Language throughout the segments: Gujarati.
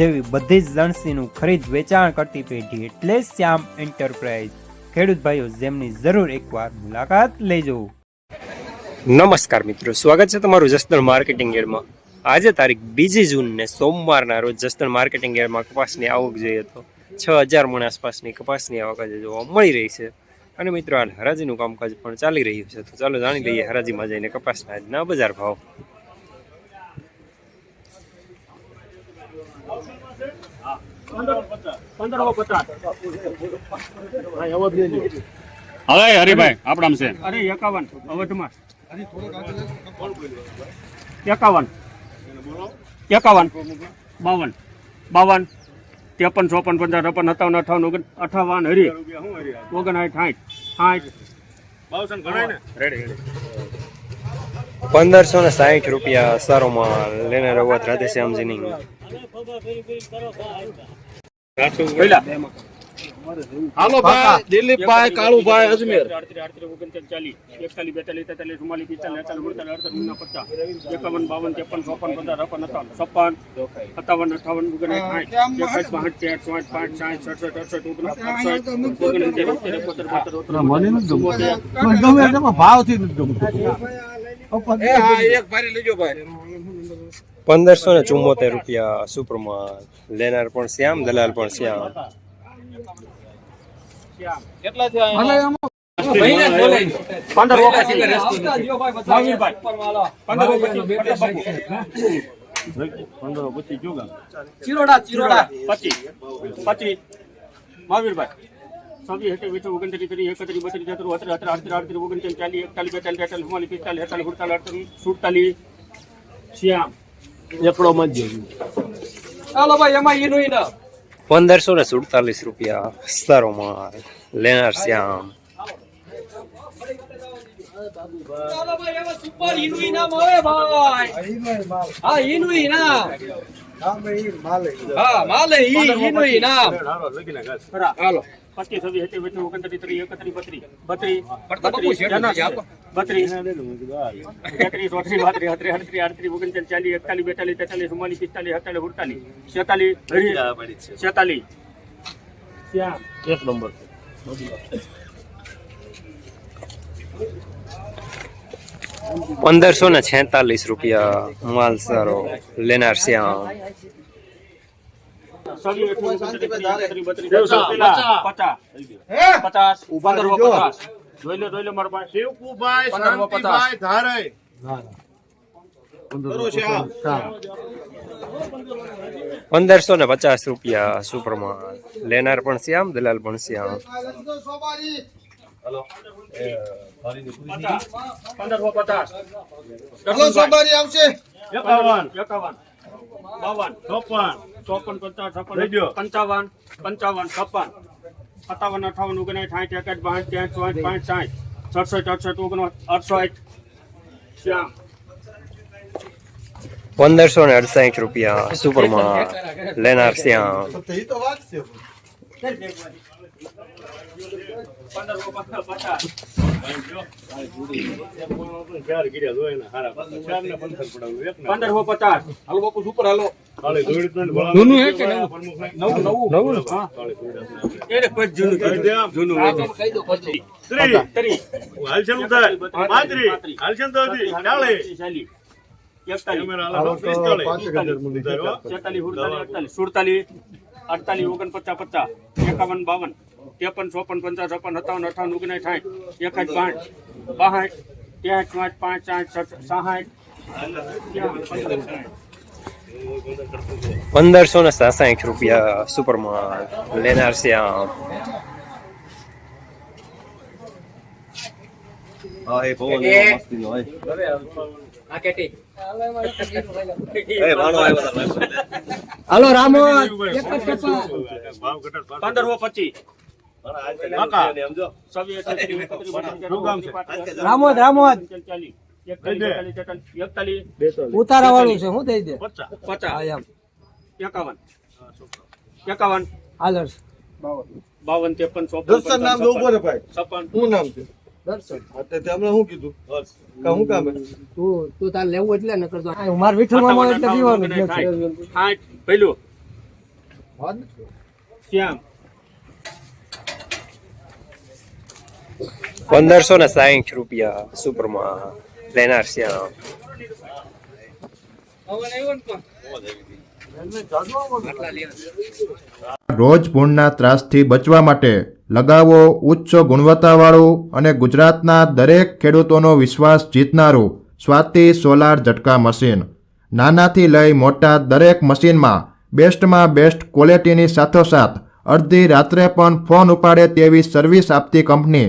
જેવી બધી જ લણસીનું ખરીદ વેચાણ કરતી પેઢી એટલે શ્યામ એન્ટરપ્રાઇઝ. ખેડૂત ભાઈઓ, જેમની જરૂર એકવાર મુલાકાત લેજો. નમસ્કાર મિત્રો, સ્વાગત છે તમારું જસદણ માર્કેટિંગ યાર્ડમાં આજે તારીખ બીજી જૂનને સોમવારના રોજ જસદણ માર્કેટિંગ યાર્ડમાં કપાસની આવક જોઈએ તો છ હજાર મણ આસપાસની કપાસની આવક આજે જોવા મળી રહી છે. અને મિત્રો, હાલ હરાજીનું કામકાજ પણ ચાલી રહ્યું છે. તો ચાલો જાણી લઈએ હરાજીમાં જઈને કપાસના આજના બજાર ભાવ. પંદરસો પચાસ હવે હરિભાઈ આપણામ છે. અરે એકાવન. અવધમાં એકાવન. એકાવન. બાવન. બાવન. ત્રેપન ચોપન પંચાવન રપન સત્તાવન અઠાવન ઓગણ અઠાવન હરી. ઓગણસાઠ સાઠ. સાઠ. પંદરસો ને સાહીઠ રૂપિયા સારો માલ લેનાર અવત રાધેશ્યામજીની. હાલો ભાઈ દિલીપભાઈ કાળુભાઈ અજમેર. એકાવન બાવન ત્રેપન ચોપન છપ્પન અઠાવન છપ્પન સત્તાવન અઠાવન ઓગણસાઠ પાંચ એકસઠ બાસઠ પાંચ સાઠ સડસઠ અડસઠ ઓગણસાઠ એક ભાઈ લેજો ભાઈ. પંદરસો ને ચુમ્મોતેર રૂપિયા સુપરમાલ લેનાર પણ શ્યામ દલાલ પણ શ્યામ. ચિરોડા ચિરોડા. પચીસ પચીસ મહાવીરભાઈ. છવ્વીસ હેઠે વીસ ઓગણત્રીસ ત્રીસ એકત્રીસ બત્રીસ તેત્રીસ અત્રીસ અત્રીસ આડત્રીસ આડત્રીસ ઓગણચાલીસ ચાલીસ એકતાલીસ બેતાલીસ તેતાલીસ ચુમ્માલીસ પિસ્તાલીસ અડતાલીસ સુડતાલીસ અડતાલીસ સુડતાલીસ. શ્યામ. એકડો મધ્ય ચાલો ભાઈ એમાં ઈનું ઈના પંદરસો ને સુડતાલીસ રૂપિયા માલ લેનાર શ્યામ. ચાલો ભાઈ એમાં સુપર ઈનું ઈનામ આવે ભાઈ. હા ઈનું ઇનામ હા માલે ઈ ઈનું હાલો બત્રીસ. અત્રીસ અડત્રીસ આડત્રીસ ઓગણચાલીસ ચાલીસ એકતાલીસ બેતાલીસ તેતાલીસ ચુમ્માલીસ પિસ્તાલીસ અડતાલીસ ઉડતાલીસ છેતાલીસ છેતાલીસ. એક નંબર. પંદરસો ને છેતાલીસ રૂપિયા માલ સારો, લેનાર શ્યામ. પંદરસો ને પચાસ રૂપિયા સુપ્રમાણ લેનાર પણ શ્યામ, દલાલ પણ શ્યામ પચાસ પંદરસો પચાસ. સોબારી આવશે. એકાવન. એકાવન. બાવન. ચોપન. ચોપન પચાસ છપ્પન પંચાવન પંચાવન છપ્પન. સત્તાવન અઠાવન ઓગણસાઠ સાઠ એકાઠ પાંચ ત્યાંઠ ચોસઠ પાંચ સાઠ સડસઠ અડસઠ ઓગણ અડસઠ. શ્યામ. પંદરસો ને અડસાઠ રૂપિયા સુપરમાલ લેનાર શ્યામ. એ તો વાત છે. પંદરસો પચાસ પચાસ સુડતાલીસ, અડતાલીસ, ઓગણપચાસ, પચાસ, એકાવન, બાવન, ત્રેપન, ચોપન, પંચાવન, છપ્પન, સત્તાવન, અઠાવન, ઓગણીસ સાઠ, એકસઠ, પાંચ બાસઠ, ત્રેસઠ, પાંચ, પાંચ, સાઠ, સઠ, સાઠ, પંદરસો ને સાસાઠ રૂપિયા સુપરમાં લેનાર છે હાલો રામો એક પંદર પચીસ રામોદ રામોદ ઉતારા વાળું છે? શું થઈ દે. પચાસ. એમ. એકાવન. એકાવન. હાલર બાવન ત્રેપન ચોપન દર્શન નામ ભાઈ. છપ્પન. શું નામ છે? દર્શન અત્યારે તે હમણાં શું કીધું કા શું કામ હે? તું તું તાર લેવું એટલે ન કરતો આ માર વિઠ્ઠલ મામા એટલે પીવાનું જ નથી સાઠ પહેલું શ્યામ પંદરસો ને સાહીઠ રૂપિયા સુપરમાં લેનાર શ્યામ રોજ ભૂણના ત્રાસથી બચવા માટે લગાવો ઉચ્ચ ગુણવત્તાવાળું અને ગુજરાતના દરેક ખેડૂતોનો વિશ્વાસ જીતનારું સ્વાતિ સોલાર ઝટકા મશીન. નાનાથી લઈ મોટા દરેક મશીનમાં બેસ્ટમાં બેસ્ટ ક્વોલિટીની સાથોસાથ અડધી રાત્રે પણ ફોન ઉપાડે તેવી સર્વિસ આપતી કંપની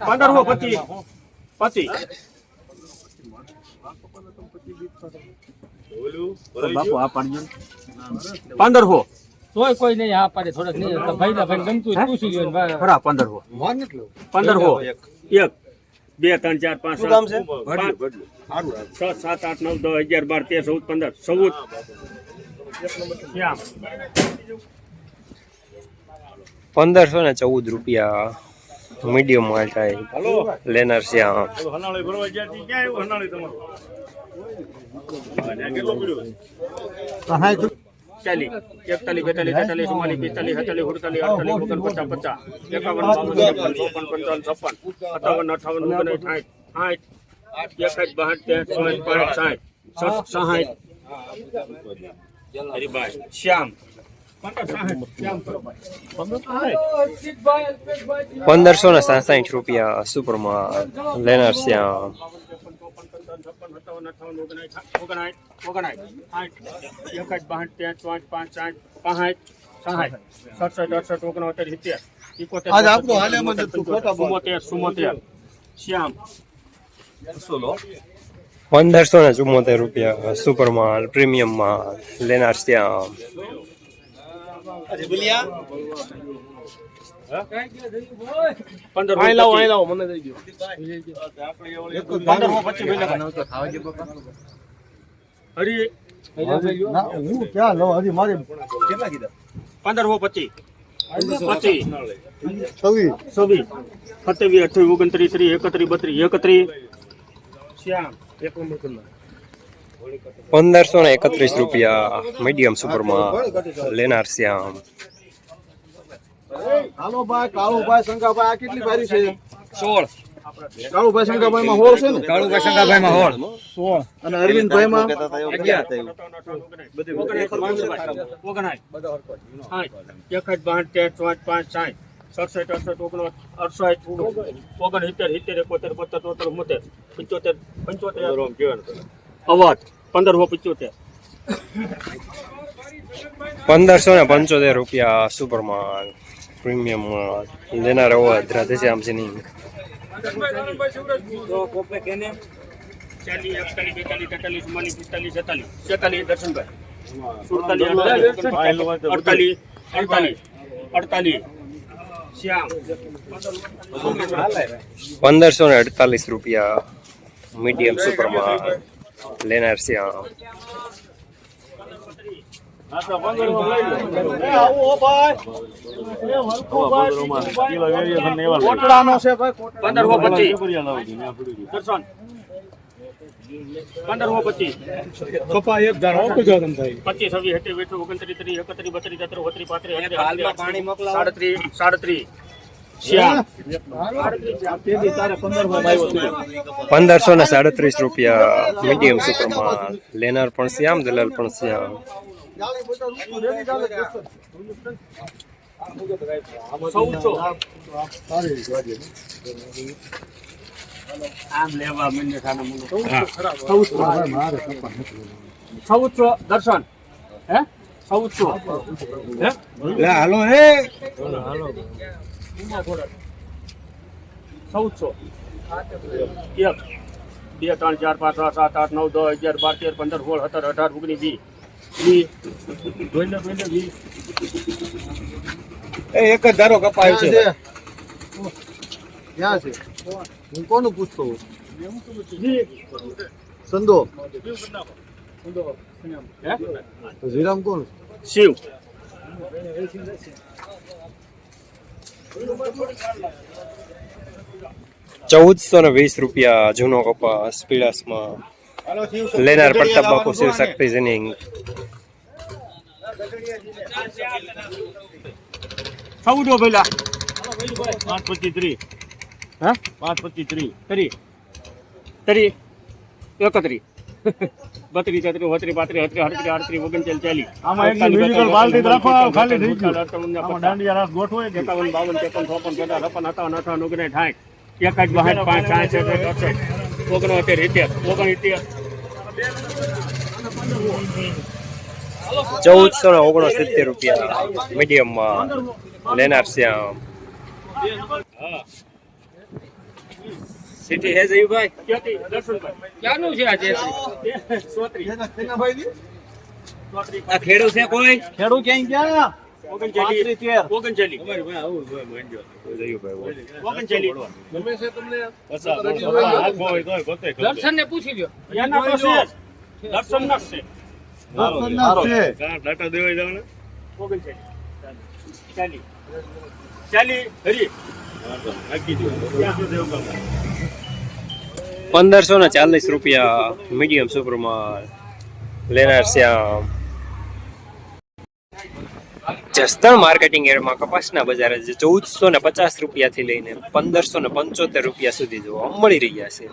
પંદર પતિ પતિ બાપુ આ પાડજો પંદર તોય કોઈ નહીં આ પાડે થોડાક નહીં. તો ભાઈ ભાઈ ગમતું પૂછી લ્યો ખરા પંદર હો. પંદર હો. એક. બે ત્રણ ચાર પાંચ છ? સાત આઠ નવ દસ અગિયાર બાર તેર ચૌદ પંદર. ચૌદ. પંદરસો ને ચૌદ રૂપિયા મીડિયમ થાય. લેનાર કેટલો પડ્યો? ચાલીસ એકતાલીસ બેતાલીસ તેતાલીસ ચુમ્માલીસ પિસ્તાલીસ સત્તાલીસ અડતાલીસ ઓગણપચાસ પચાસ એકાવન બાવન ત્રેપન ચોપન પંચાવન છપ્પન સત્તાવન અઠાવન ઓગણીસ સાઠ સાઠ ત્રેસઠ ચોસઠ પાંસઠ સાઠ સઠ સાઠ હરિભાઈ શ્યામ પંદરસો ને સાસાઠ રૂપિયા સુપરમાં લેનાર. શ્યામ. પંદરસો ને ચુમ્મોતેર રૂપિયા સુપરમાં પ્રીમિયમ માલ લેનાર શ્યામ પંદર પંદર પચીસ હરી ક્યાં લઉં? હજી મારે પંદર હો પચીસ પચીસ છવ્વીસ. છવ્વીસ. સત્યાવીસ અઠાવીસ ઓગણત્રીસ ત્રીસ એકત્રીસ બત્રીસ એકત્રીસ. શ્યામ એક નંબર કરના. પંદરસો ને એકત્રીસ રૂપિયા મીડિયમ સુપરમાં લેનાર શ્યામ. હાલો ભાઈ કાળુભાઈ શંકાભાઈ આ કેટલી બારી છે? સોળ. કાળુભાઈ શંકાભાઈ માં હોળ છે ને? કાળુભાઈ શંકાભાઈ માં હોળ. સોળ. અને અરવિંદભાઈ માં અવાજ પંદર હો પિચોતેર પંદરસો ને પંચોતેર માલ લેનાર અવાજ પંચોતેર. પંદરસો ને પંચોતેર રૂપિયા સુપર માલ પ્રીમિયમ માલ. લેનાર દર્શનભાઈ. સુડતાલીસ અડતાલીસ આમ અડતાલીસ નહીં પંદરસો ને અડતાલીસ રૂપિયા મીડિયમ સુપરમાં લેનાર છે ભાઈ પંદર હો પચીસ. કપા એક ધારો આપો તમે પચીસ છવ્વીસ સત્યાવીસ ઓગણત્રીસ ત્રીસ એકત્રીસ બત્રીસ તેત્રીસ બત્રીસ પાંત્રીસ સાડત્રીસ સાડત્રીસ. પંદરસો ને સાડત્રીસ રૂપિયા મીડિયમ સુપરમાં લેનાર પણ શ્યામ દલાલ પણ શ્યામ. આમ લેવા મને ચૌદસો ચૌદસો દર્શન હે? ચૌદસો હે? હાલો હે? ચૌદસો. એક બે ત્રણ ચાર પાંચ છ સાત આઠ નવ દસ અગિયાર બાર તેર પંદર સોળ સત્તર અઢાર ઓગણીસ વીસ. વીસ. જોઈ લે જોઈ લે વીસ. એ એક જ ધારો કપાય છે. ક્યાં છે? હું કોનું પૂછતો હોઉં? સંદો. હે? જીરામ કોણ? શિવ. ચૌદસો ને વીસ રૂપિયા જૂનો કપાસ પીળાસમાં લેનાર પ્રતાપ બાપુ શિવ શક્તિ જનિંગ ચૌદો પેલા પાંચ પચીસ ત્રીસ. હા? પાંચ પચીસ ત્રીસ. તરી તરી એકત્રીસ. બત્રીસ તેત્રીસ પાત્રી પાંત્રીસ અડત્રીસ આડત્રી ઓગણચાલીસ ચાલીસ. આમાં એક મ્યુઝિકલ musical બેતાલીસ, બાલટી જ રાખો, અડતાલીસ, ખાલી થઈ ગયું. આમાં દાંડિયા રાસ ગોઠવે કે એકાવન બાવન ત્રેપન ચોપન પચાસ રપન અઠાવન અઠાવન ઓગણીસ સાઠ. એકાદ બાસઠ પાંચ સાઠ છસઠ અડસઠ ઓગણોતેર ઓગણ ઓગણસિત્તેર ચૌદસો ને ઓગણસિત્તેર રૂપિયા મીડિયમમાં. લેનાર શ્યામ. સિટી હે જયુભાઈ? ત્યાંથી દર્શનભાઈ. ક્યાંનું છે આ જેસી? ચોત્રીસ. આ ખેડૂત છે કોઈ? ખેડૂત ક્યાં ગયા? દર્શન દર્શનને પૂછી લ્યો. દર્શન તો છે પંદરસો ને ચાલીસ રૂપિયા મીડિયમ સુપરમાં લેનાર શ્યામ જસદણ માર્કેટિંગ એરમાં કપાસના બજારે ચૌદસો ને પચાસ રૂપિયાથી લઈને પંદરસો ને પંચોતેર રૂપિયા સુધી જોવા મળી રહ્યા છે.